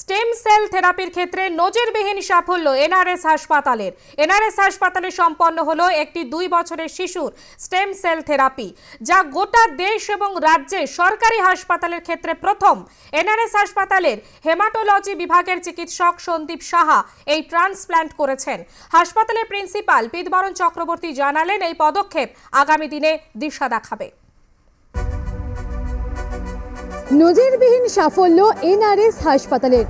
Stem cell থেরাপির ক্ষেত্রে নজিরবিহীন সাফল্য এনআরএস হাসপাতালের। এনআরএস হাসপাতালে সম্পন্ন হলো একটি দুই বছরের শিশুর স্টেম সেল থেরাপি, যা গোটা দেশ এবং রাজ্যে সরকারি হাসপাতালের ক্ষেত্রে প্রথম। এনআরএস হাসপাতালের হেমাটোলজি বিভাগের চিকিৎসক সন্দীপ সাহা এই ট্রান্সপ্ল্যান্ট করেছেন। হাসপাতালের প্রিন্সিপাল পিতবরণ চক্রবর্তী জানালেন, এই পদক্ষেপ আগামী দিনে দিশা দেখাবে। নজিরবিহীন সাফল্য এনআরএস হাসপাতালের।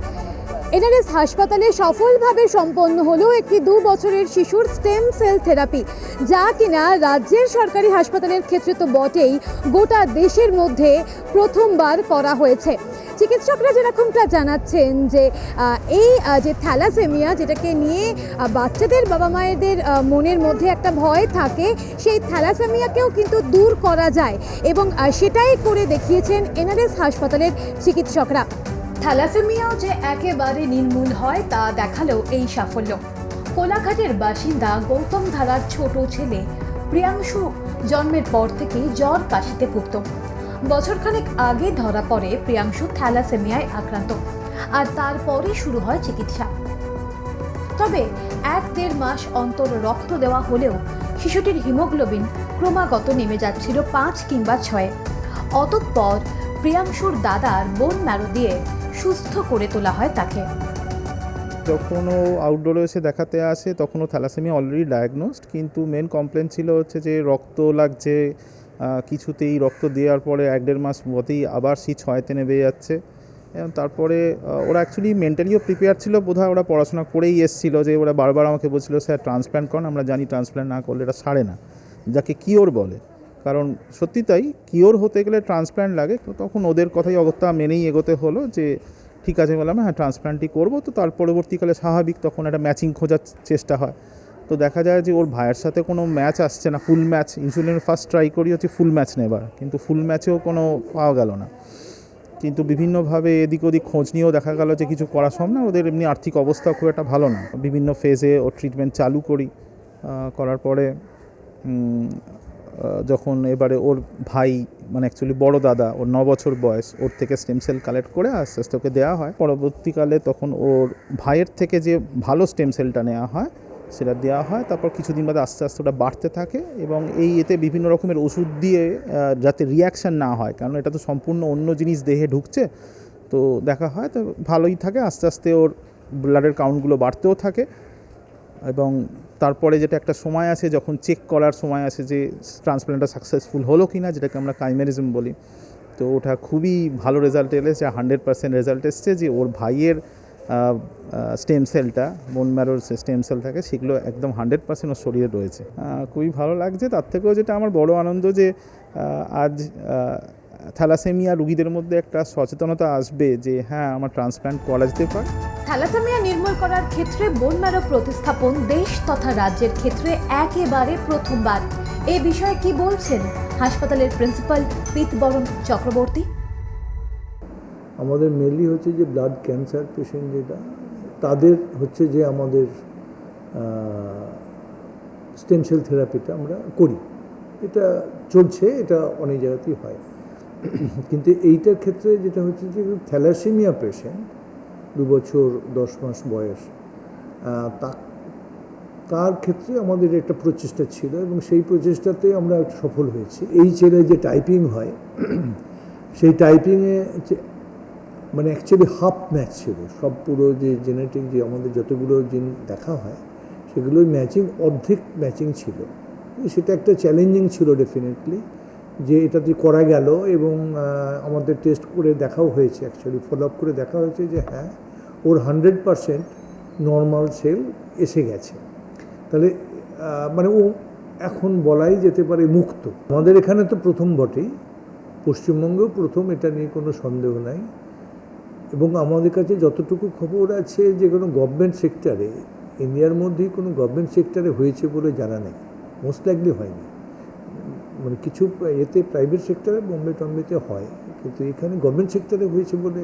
এনআরএস হাসপাতালে সফলভাবে সম্পন্ন হলো একটি দু বছরের শিশুর স্টেম সেল থেরাপি, যা কিনা রাজ্যের সরকারি হাসপাতালের ক্ষেত্রে তো বটেই, গোটা দেশের মধ্যে প্রথমবার করা হয়েছে। চিকিৎসকরা যেরকমটা জানাচ্ছেন যে এই যে থ্যালাসেমিয়া যেটাকে নিয়ে বাচ্চাদের বাবা মায়েদের মনের মধ্যে একটা ভয় থাকে, সেই থ্যালাসেমিয়াকেও কিন্তু দূর করা যায় এবং সেটাই করে দেখিয়েছেন এনআরএস হাসপাতালের চিকিৎসকরা। থ্যালাসেমিয়াও যে একেবারে নির্মূল হয় তা দেখাল এই সাফল্য। কোলাঘাটের বাসিন্দা গৌতম ধারার ছোট ছেলে প্রিয়াংশু জন্মের পর থেকেই জ্বর কাশিতে ভুগত বছরখানেক আগে ধরা পড়ে প্রিয়াংশু থ্যালাসেমিয়ায় আক্রান্ত। আর তারপরে শুরু হয় চিকিৎসা। তবে এক দেড় মাস অন্তর রক্ত দেওয়া হলেও শিশুটির হিমোগ্লোবিন ক্রমাগত নেমে যাচ্ছিল পাঁচ কিংবা ছয়ে। অতঃপর প্রিয়াংশুর দাদার বোন ম্যারো দিয়ে সুস্থ করে তোলা হয় তাকে। যখন ও আউটডোরে এসে দেখাতে আসে, তখন ও থ্যালাসেমিয়া অলরেডি ডায়াগনোসড কিন্তু মেন কমপ্লেন ছিল হচ্ছে যে রক্ত লাগছে কিছুতেই রক্ত দেওয়ার পরে এক দেড় মাস মতেই আবার সেই ছয়তে নেমে যাচ্ছে। তারপরে ওরা অ্যাকচুয়ালি মেন্টালিও প্রিপেয়ার ছিল বোধহয়, ওরা পড়াশোনা করেই এসেছিল যে ওরা বারবার আমাকে বলছিল, স্যার ট্রান্সপ্ল্যান্ট করুন, আমরা জানি ট্রান্সপ্ল্যান্ট না করলে এটা সারে না। যাকে কিওর বলে। কারণ সত্যি তাই কিওর হতে গেলে ট্রান্সপ্ল্যান্ট লাগে। তো তখন ওদের কথাই অগত্যা মেনেই এগোতে হলো যে, ঠিক আছে বললাম হ্যাঁ ট্রান্সপ্ল্যান্টই করব। তো তার পরবর্তীকালে স্বাভাবিক তখন একটা ম্যাচিং খোঁজার চেষ্টা হয়। তো দেখা যায় যে ওর ভাইয়ের সাথে কোনো ম্যাচ আসছে না ফুল ম্যাচ ইনসুলিনের ফার্স্ট ট্রাই করি হচ্ছে ফুল ম্যাচ নেবার, কিন্তু ফুল ম্যাচেও কোনো পাওয়া গেল না। কিন্তু বিভিন্নভাবে এদিক ওদিক খোঁজ নিয়েও দেখা গেল যে কিছু করা সম্ভব না, ওদের এমনি আর্থিক অবস্থা খুব একটা ভালো না। বিভিন্ন ফেজে ওর ট্রিটমেন্ট চালু করি করার পরে যখন এবারে ওর ভাই মানে অ্যাকচুয়ালি বড় দাদা, ওর ন বছর বয়স, ওর থেকে স্টেম সেল কালেক্ট করে আস্তে আস্তে ওকে দেওয়া হয়। পরবর্তীকালে তখন ওর ভাইয়ের থেকে যে ভালো স্টেম সেলটা নেওয়া হয় সেটা দেওয়া হয়, তারপর কিছুদিন বাদে আস্তে আস্তে ওটা বাড়তে থাকে এবং এই এতে বিভিন্ন রকমের ওষুধ দিয়ে যাতে রিয়াকশান না হয়, কারণ এটা তো সম্পূর্ণ অন্য জিনিস দেহে ঢুকছে, তো দেখা হয়, তো ভালোই থাকে, আস্তে আস্তে ওর ব্লাডের কাউন্টগুলো বাড়তেও থাকে এবং তারপরে যেটা একটা সময় আছে, যখন চেক করার সময় আছে যে ট্রান্সপ্ল্যান্টটা সাকসেসফুল হলো কি না যেটাকে আমরা কাইমেরিজম বলি, তো ওটা খুবই ভালো রেজাল্ট এলে যে হান্ড্রেড পার্সেন্ট রেজাল্ট এসছে যে ওর ভাইয়ের স্টেম সেলটা বোন ম্যারোর স্টেম সেল থাকে, সেগুলো একদম হান্ড্রেড পার্সেন্ট ওর শরীরে রয়েছে। খুবই ভালো লাগছে। তার থেকেও যেটা আমার বড় আনন্দ যে আজ থ্যালাসেমিয়া রুগীদের মধ্যে একটা সচেতনতা আসবে যে হ্যাঁ আমার ট্রান্সপ্ল্যান্ট করা যেতে পারে। থ্যালাসেমিয়া নির্মূল করার ক্ষেত্রে বোন ম্যারো প্রতিস্থাপন দেশ তথা রাজ্যের ক্ষেত্রে একেবারে প্রথমবার। এ বিষয়ে কি বলছেন? হাসপাতালের প্রিন্সিপাল পিতবরণ চক্রবর্তী। আমাদের মেনলি হচ্ছে যে ব্লাড ক্যান্সার পেশেন্ট যেটা, তাদের হচ্ছে যে আমাদের স্টেম সেল থেরাপিটা আমরা করি। এটা চলছে, এটা অনেক জায়গাতেই হয়। কিন্তু এইটার ক্ষেত্রে যেটা হচ্ছে যে থ্যালাসেমিয়া পেশেন্ট দু বছর, দশ মাস বয়স তা, তার ক্ষেত্রে আমাদের একটা প্রচেষ্টা ছিল এবং সেই প্রচেষ্টাতে আমরা সফল হয়েছি। এই ছেলে যে টাইপিং হয়, সেই টাইপিংয়ে মানে অ্যাকচুয়ালি হাফ ম্যাচ ছিল। সব পুরো যে জেনেটিক যে আমাদের যতগুলো জিন দেখা হয় সেগুলোর ম্যাচিং অর্ধেক ম্যাচিং ছিল। সেটা একটা চ্যালেঞ্জিং ছিল ডেফিনেটলি যে এটা এটাতে করা গেল এবং আমাদের টেস্ট করে দেখাও হয়েছে অ্যাকচুয়ালি ফলো আপ করে দেখা হয়েছে যে হ্যাঁ ওর হান্ড্রেড পারসেন্ট নর্মাল সেল এসে গেছে। তাহলে মানে ও এখন বলাই যেতে পারে মুক্ত। আমাদের এখানে তো প্রথম বটেই, পশ্চিমবঙ্গেও প্রথম এটা নিয়ে কোনো সন্দেহ নাই। এবং আমাদের কাছে যতটুকু খবর আছে যে কোনো গভর্নমেন্ট সেক্টরে ইন্ডিয়ার মধ্যেই কোনো গভর্নমেন্ট সেক্টরে হয়েছে বলে জানা নেই। মোস্ট লাইকলি হয়নি। মানে কিছু এতে প্রাইভেট সেক্টরে বোম্বে টম্বেতে হয়, কিন্তু এখানে গভর্নমেন্ট সেক্টরে হয়েছে বলে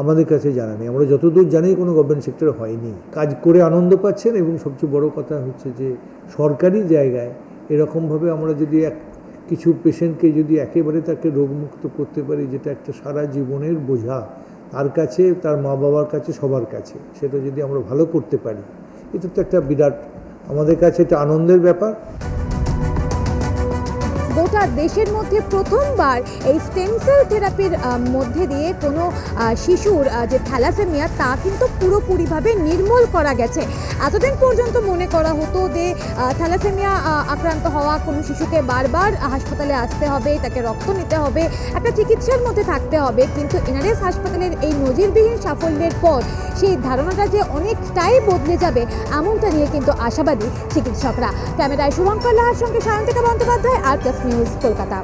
আমাদের কাছে জানা নেই। আমরা যতদূর জানি কোনো গভর্নমেন্ট সেক্টরে হয়নি। কাজ করে আনন্দ পাচ্ছেন এবং সবচেয়ে বড় কথা হচ্ছে যে, সরকারি জায়গায় এরকমভাবে আমরা যদি এক, কিছু পেশেন্টকে যদি একেবারে তাকে রোগমুক্ত করতে পারি, যেটা একটা সারা জীবনের বোঝা তার কাছে, তার মা বাবার কাছে, সবার কাছে। সেটা যদি আমরা ভালো করতে পারি, এটা তো একটা বিরাট, আমাদের কাছে একটা আনন্দের ব্যাপার। গোটা দেশের মধ্যে প্রথমবার এই স্টেম সেল থেরাপির মধ্যে দিয়ে কোনো শিশুর যে থ্যালাসেমিয়া, তা কিন্তু পুরোপুরিভাবে নির্মূল করা গেছে। এতদিন পর্যন্ত মনে করা হতো যে থ্যালাসেমিয়া আক্রান্ত হওয়া কোনো শিশুকে বারবার হাসপাতালে আসতে হবে, তাকে রক্ত নিতে হবে, একটা চিকিৎসার মধ্যে থাকতে হবে। কিন্তু এনআরএস হাসপাতালের এই নজিরবিহীন সাফল্যের পর সেই ধারণাটা যে অনেকটাই বদলে যাবে, এমনটা নিয়ে কিন্তু আশাবাদী চিকিৎসকরা। ক্যামেরায় শুভঙ্কর লাহার সঙ্গে সায়ন্তিকা বন্দ্যোপাধ্যায়, আর নিউজ কলকাতা।